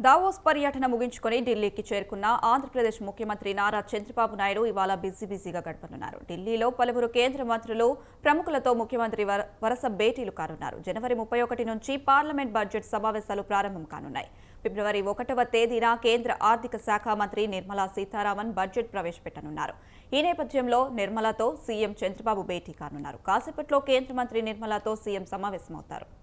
Davos పర్యటన ముగించుకొని ఢిల్లీకి చేరుకున్న ఆంధ్రప్రదేశ్ ముఖ్యమంత్రి నారా చంద్రబాబు నాయుడు ఇవాళ బిజీ బిజీగా గడపనున్నారు. ఢిల్లీలో పలువురు కేంద్ర మంత్రులు ప్రముఖులతో ముఖ్యమంత్రి వర- వరుస భేటీలు కానున్నారు. జనవరి ముప్పై ఒకటి నుంచి పార్లమెంట్ బడ్జెట్ సమావేశాలు ప్రారంభం కానున్నాయి. ఫిబ్రవరి ఒకటవ తేదీన కేంద్ర ఆర్థిక శాఖ మంత్రి నిర్మలా సీతారామన్ బడ్జెట్ ప్రవేశపెట్టనున్నారు. ఈ నేపథ్యంలో నిర్మలాతో సీఎం చంద్రబాబు భేటీ కానున్నారు. కాసేపట్లో కేంద్ర మంత్రి నిర్మలాతో సీఎం సమావేశమవుతారు.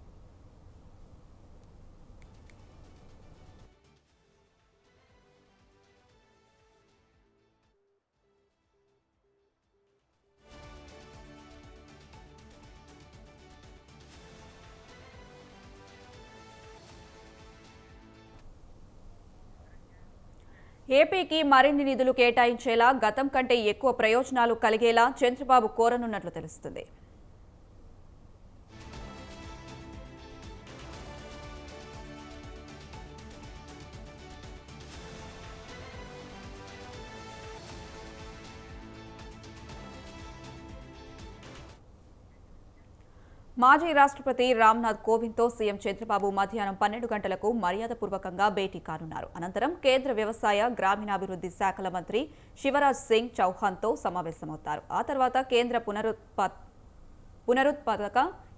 ఏపీకి మరిన్ని నిధులు కేటాయించేలా గతం కంటే ఎక్కువ ప్రయోజనాలు కలిగేలా చంద్రబాబు కోరనున్నట్లు తెలుస్తుంది. మాజీ రాష్ట్రపతి రామ్నాథ్ కోవింద్తో సీఎం చంద్రబాబు మధ్యాహ్నం పన్నెండు గంటలకు మర్యాదపూర్వకంగా భేటీ కానున్నారు. అనంతరం కేంద్ర వ్యవసాయ గ్రామీణాభివృద్ధి శాఖల మంత్రి శివరాజ్ సింగ్ చౌహాన్తో సమావేశమవుతారు. ఆ తర్వాత కేంద్ర పునరుత్పా పునరుత్పాదక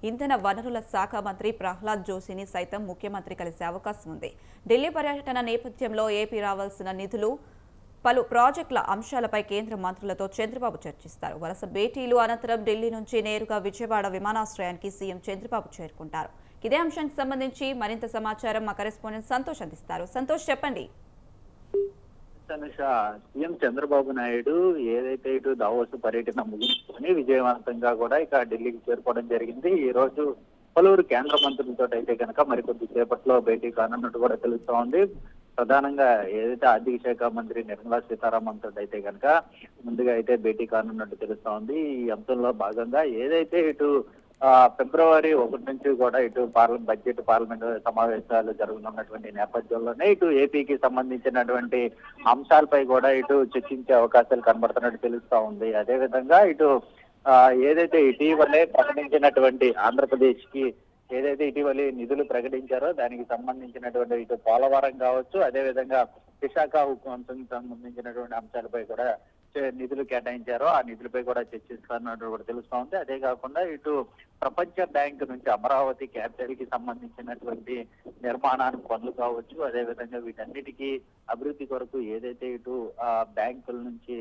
ఇంధన వనరుల శాఖ మంత్రి ప్రహ్లాద్ జోషిని సైతం ముఖ్యమంత్రి కలిసే అవకాశం ఉంది. ఢిల్లీ పర్యటన నేపథ్యంలో ఏపీ రావాల్సిన నిధులు పలు ప్రాజెక్టుల అంశాలపై కేంద్ర మంత్రులతో చంద్రబాబు చర్చిస్తారు. వరుస భేటీలు అనంతరం ఢిల్లీ నుంచి నేరుగా విజయవాడ విమానాశ్రయానికి సీఎం చంద్రబాబు చేరుకుంటారు. ఇదే అంశానికి సంబంధించి మరింత సమాచారం మా కరెస్పాండెంట్ సంతోష్ అందిస్తారు. సంతోష్ చెప్పండి. సీఎం చంద్రబాబు నాయుడు ఏదైతే ఇటు దావోస్ పర్యటన ముగించుకొని విజయవంతంగా కూడా ఇక ఢిల్లీకి చేరుకోవడం జరిగింది. ఈ రోజు పలువురు కేంద్ర మంత్రులతో అయితే కనుక మరికొద్ది సేపట్లో భేటీ కానున్నట్టు కూడా తెలుస్తా ఉంది ప్రధానంగా ఏదైతే ఆర్థిక శాఖ మంత్రి నిర్మలా సీతారామన్ తోటి అయితే కనుక ముందుగా అయితే భేటీ కానున్నట్టు తెలుస్తా ఉంది ఈ అంశంలో భాగంగా ఏదైతే ఇటు ఫిబ్రవరి ఒకటి నుంచి కూడా ఇటు పార్లమెంట్ బడ్జెట్ పార్లమెంట్ సమావేశాలు జరుగుతున్నటువంటి నేపథ్యంలోనే ఇటు ఏపీకి సంబంధించినటువంటి అంశాలపై కూడా ఇటు చర్చించే అవకాశాలు కనబడుతున్నట్టు తెలుస్తా ఉంది అదే విధంగా ఇటు ఆ, ఏదైతే ఇటీవలే ప్రకటించినటువంటి ఆంధ్రప్రదేశ్కి ఏదైతే ఇటీవలి నిధులు ప్రకటించారో దానికి సంబంధించినటువంటి ఇటు పోలవరం కావచ్చు అదే విధంగా విశాఖ ఉక్కు సంబంధించినటువంటి అంశాలపై కూడా నిధులు కేటాయించారో ఆ నిధులపై కూడా చర్చిస్తున్నట్టు కూడా తెలుస్తా ఉంది అదే కాకుండా ఇటు ప్రపంచ బ్యాంక్ నుంచి అమరావతి క్యాపిటల్కి సంబంధించినటువంటి నిర్మాణానికి పనులు కావచ్చు అదే విధంగా వీటన్నిటికీ అభివృద్ధి కొరకు ఏదైతే ఇటు ఆ బ్యాంకుల నుంచి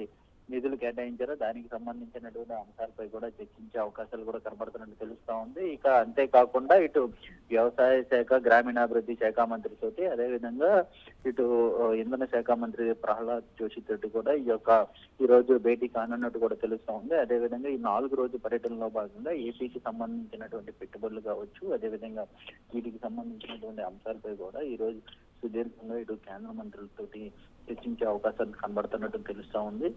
నిధులు కేటాయించారో దానికి సంబంధించినటువంటి అంశాలపై కూడా చర్చించే అవకాశాలు కూడా కనబడుతున్నట్టు తెలుస్తా ఉంది. ఇక అంతేకాకుండా ఇటు వ్యవసాయ శాఖ గ్రామీణాభివృద్ధి శాఖ మంత్రి తోటి అదే విధంగా ఇటు ఇంధన శాఖ మంత్రి ప్రహ్లాద్ జోషి తోటి కూడా ఈ యొక్క ఈ రోజు భేటీ కానున్నట్టు కూడా తెలుస్తా ఉంది. అదే విధంగా ఈ నాలుగు రోజు పర్యటనలో భాగంగా ఏపీకి సంబంధించినటువంటి పెట్టుబడులు కావచ్చు అదే విధంగా వీటికి సంబంధించినటువంటి అంశాలపై కూడా ఈ రోజు సుదీర్ఘంగా ఇటు కేంద్ర మంత్రులతోటి చర్చించే అవకాశాలు కనబడుతున్నట్టు తెలుస్తా ఉంది.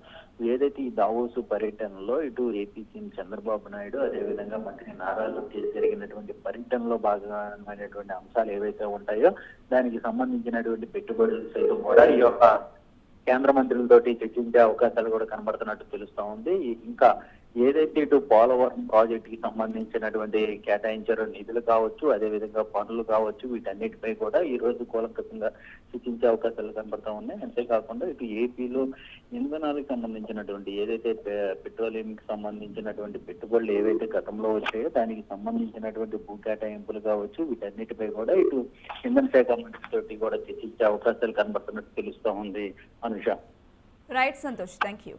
ఏదైతే ఈ దావోసు పర్యటనలో ఇటు ఏపీ సీఎం చంద్రబాబు నాయుడు అదే విధంగా మంత్రి నారా లోకేష్ జరిగినటువంటి పర్యటనలో భాగమైనటువంటి అంశాలు ఏవైతే ఉంటాయో దానికి సంబంధించినటువంటి పెట్టుబడులు సైతం కూడా ఈ యొక్క కేంద్ర మంత్రులతోటి చర్చించే అవకాశాలు కూడా కనబడుతున్నట్టు తెలుస్తా ఉంది. ఇంకా ఏదైతే ఇటు పోలవరం ప్రాజెక్ట్కి సంబంధించినటువంటి కేటాయించారో నిధులు కావచ్చు అదే విధంగా పనులు కావచ్చు వీటన్నిటిపై కూడా ఈ రోజు కూలంకషంగా చర్చించే అవకాశాలు కనబడతా ఉన్నాయి. అంతేకాకుండా ఇటు ఏపీలో ఇంధనాలకు సంబంధించినటువంటి ఏదైతే పెట్రోలియం కి సంబంధించినటువంటి పెట్టుబడులు ఏవైతే గతంలో వచ్చాయో దానికి సంబంధించినటువంటి భూ కేటాయింపులు కావచ్చు వీటన్నిటిపై కూడా ఇటు ఇంధన శాఖ మంత్రి తోటి కూడా చర్చించే అవకాశాలు కనబడుతున్నట్టు తెలుస్తా ఉంది. Anusha. Right Santosh thank you